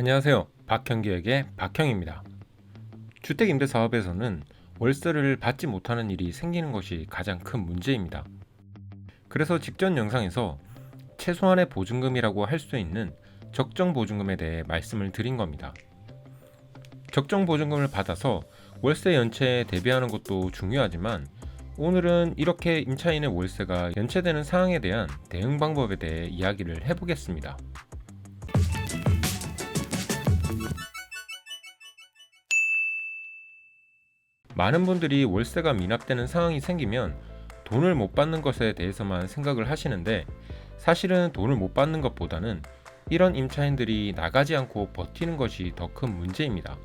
안녕하세요. 박형기에게 박형입니다. 주택임대 사업에서는 월세를 받지 못하는 일이 생기는 것이 가장 큰 문제입니다. 그래서 직전 영상에서 최소한의 보증금이라고 할 수 있는 적정 보증금에 대해 말씀을 드린 겁니다. 적정 보증금을 받아서 월세 연체에 대비하는 것도 중요하지만 오늘은 이렇게 임차인의 월세가 연체되는 상황에 대한 대응 방법에 대해 이야기를 해보겠습니다. 많은 분들이 월세가 미납되는 상황이 생기면 돈을 못 받는 것에 대해서만 생각을 하시는데 사실은 돈을 못 받는 것보다는 이런 임차인들이 나가지 않고 버티는 것이 더 큰 문제입니다.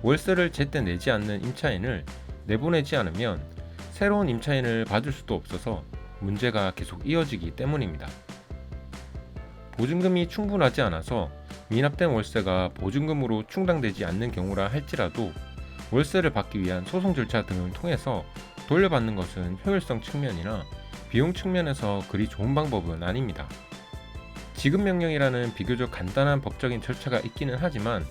월세를 제때 내지 않는 임차인을 내보내지 않으면 새로운 임차인을 받을 수도 없어서 문제가 계속 이어지기 때문입니다. 보증금이 충분하지 않아서 미납된 월세가 보증금으로 충당되지 않는 경우라 할지라도 월세를 받기 위한 소송 절차 등을 통해서 돌려받는 것은 효율성 측면이나 비용 측면에서 그리 좋은 방법은 아닙니다. 지급 명령이라는 비교적 간단한 법적인 절차가 있기는 하지만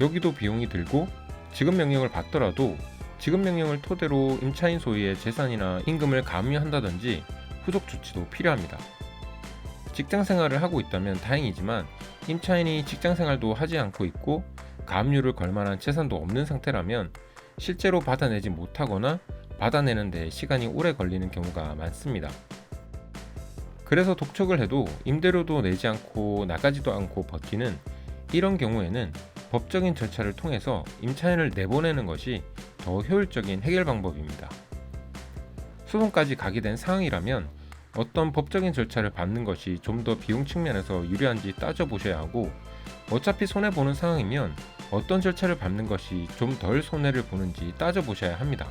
여기도 비용이 들고 지급 명령을 받더라도 지급 명령을 토대로 임차인 소유의 재산이나 임금을 감유한다든지 후속 조치도 필요합니다. 직장 생활을 하고 있다면 다행이지만 임차인이 직장 생활도 하지 않고 있고 가압류를 걸 만한 재산도 없는 상태라면 실제로 받아내지 못하거나 받아내는데 시간이 오래 걸리는 경우가 많습니다. 그래서 독촉을 해도 임대료도 내지 않고 나가지도 않고 버티는 이런 경우에는 법적인 절차를 통해서 임차인을 내보내는 것이 더 효율적인 해결 방법입니다. 소송까지 가게 된 상황이라면 어떤 법적인 절차를 밟는 것이 좀 더 비용 측면에서 유리한지 따져보셔야 하고 어차피 손해보는 상황이면 어떤 절차를 밟는 것이 좀 덜 손해를 보는지 따져보셔야 합니다.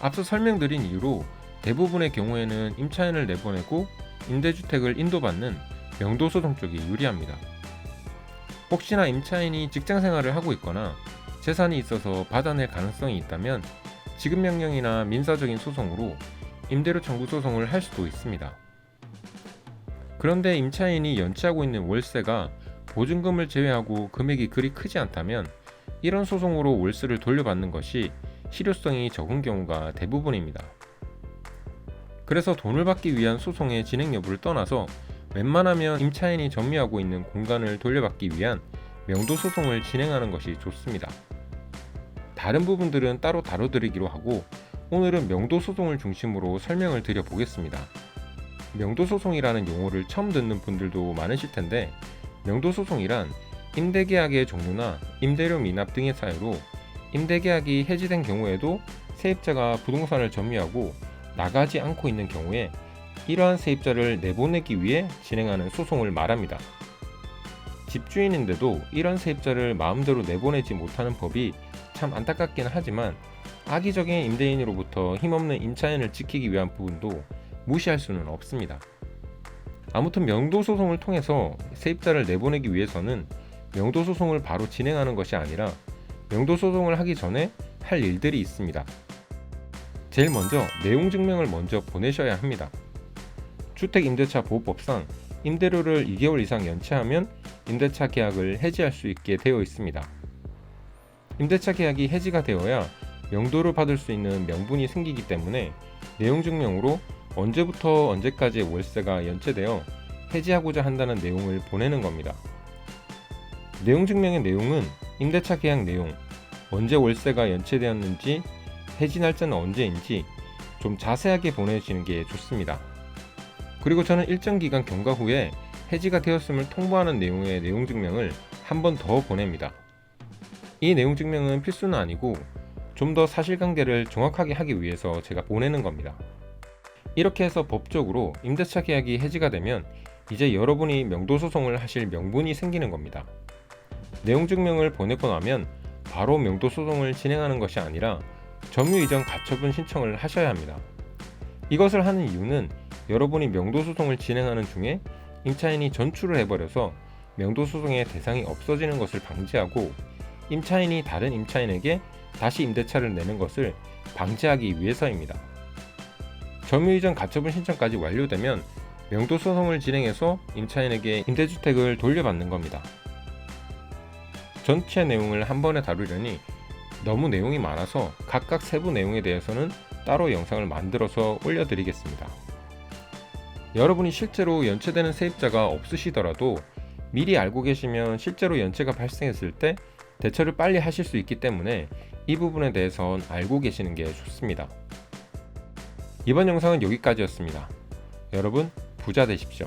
앞서 설명드린 이유로 대부분의 경우에는 임차인을 내보내고 임대주택을 인도받는 명도소송 쪽이 유리합니다. 혹시나 임차인이 직장 생활을 하고 있거나 재산이 있어서 받아낼 가능성이 있다면 지급명령이나 민사적인 소송으로 임대료 청구 소송을 할 수도 있습니다. 그런데 임차인이 연체하고 있는 월세가 보증금을 제외하고 금액이 그리 크지 않다면 이런 소송으로 월세를 돌려받는 것이 실효성이 적은 경우가 대부분입니다. 그래서 돈을 받기 위한 소송의 진행 여부를 떠나서 웬만하면 임차인이 점유하고 있는 공간을 돌려받기 위한 명도 소송을 진행하는 것이 좋습니다. 다른 부분들은 따로 다뤄드리기로 하고 오늘은 명도 소송을 중심으로 설명을 드려 보겠습니다. 명도 소송이라는 용어를 처음 듣는 분들도 많으실 텐데 명도 소송이란 임대계약의 종료나 임대료 미납 등의 사유로 임대계약이 해지된 경우에도 세입자가 부동산을 점유하고 나가지 않고 있는 경우에 이러한 세입자를 내보내기 위해 진행하는 소송을 말합니다. 집주인인데도 이런 세입자를 마음대로 내보내지 못하는 법이 참 안타깝긴 하지만 악의적인 임대인으로부터 힘없는 임차인을 지키기 위한 부분도 무시할 수는 없습니다. 아무튼 명도 소송을 통해서 세입자를 내보내기 위해서는 명도 소송을 바로 진행하는 것이 아니라 명도 소송을 하기 전에 할 일들이 있습니다. 제일 먼저 내용 증명을 먼저 보내셔야 합니다. 주택임대차 보호법상 임대료를 2개월 이상 연체하면 임대차 계약을 해지할 수 있게 되어 있습니다. 임대차 계약이 해지가 되어야 명도를 받을 수 있는 명분이 생기기 때문에 내용 증명으로 언제부터 언제까지 월세가 연체되어 해지하고자 한다는 내용을 보내는 겁니다. 내용 증명의 내용은 임대차 계약 내용, 언제 월세가 연체되었는지, 해지 날짜는 언제인지 좀 자세하게 보내주시는 게 좋습니다. 그리고 저는 일정 기간 경과 후에 해지가 되었음을 통보하는 내용의 내용 증명을 한 번 더 보냅니다. 이 내용 증명은 필수는 아니고 좀 더 사실관계를 정확하게 하기 위해서 제가 보내는 겁니다. 이렇게 해서 법적으로 임대차 계약이 해지가 되면 이제 여러분이 명도소송을 하실 명분이 생기는 겁니다. 내용 증명을 보내고 나면 바로 명도소송을 진행하는 것이 아니라 점유 이전 가처분 신청을 하셔야 합니다. 이것을 하는 이유는 여러분이 명도소송을 진행하는 중에 임차인이 전출을 해버려서 명도소송의 대상이 없어지는 것을 방지하고 임차인이 다른 임차인에게 다시 임대차를 내는 것을 방지하기 위해서입니다. 점유이전 가처분 신청까지 완료되면 명도 소송을 진행해서 임차인에게 임대주택을 돌려받는 겁니다. 전체 내용을 한 번에 다루려니 너무 내용이 많아서 각각 세부 내용에 대해서는 따로 영상을 만들어서 올려드리겠습니다. 여러분이 실제로 연체되는 세입자가 없으시더라도 미리 알고 계시면 실제로 연체가 발생했을 때 대처를 빨리 하실 수 있기 때문에 이 부분에 대해선 알고 계시는 게 좋습니다. 이번 영상은 여기까지였습니다. 여러분 부자 되십시오.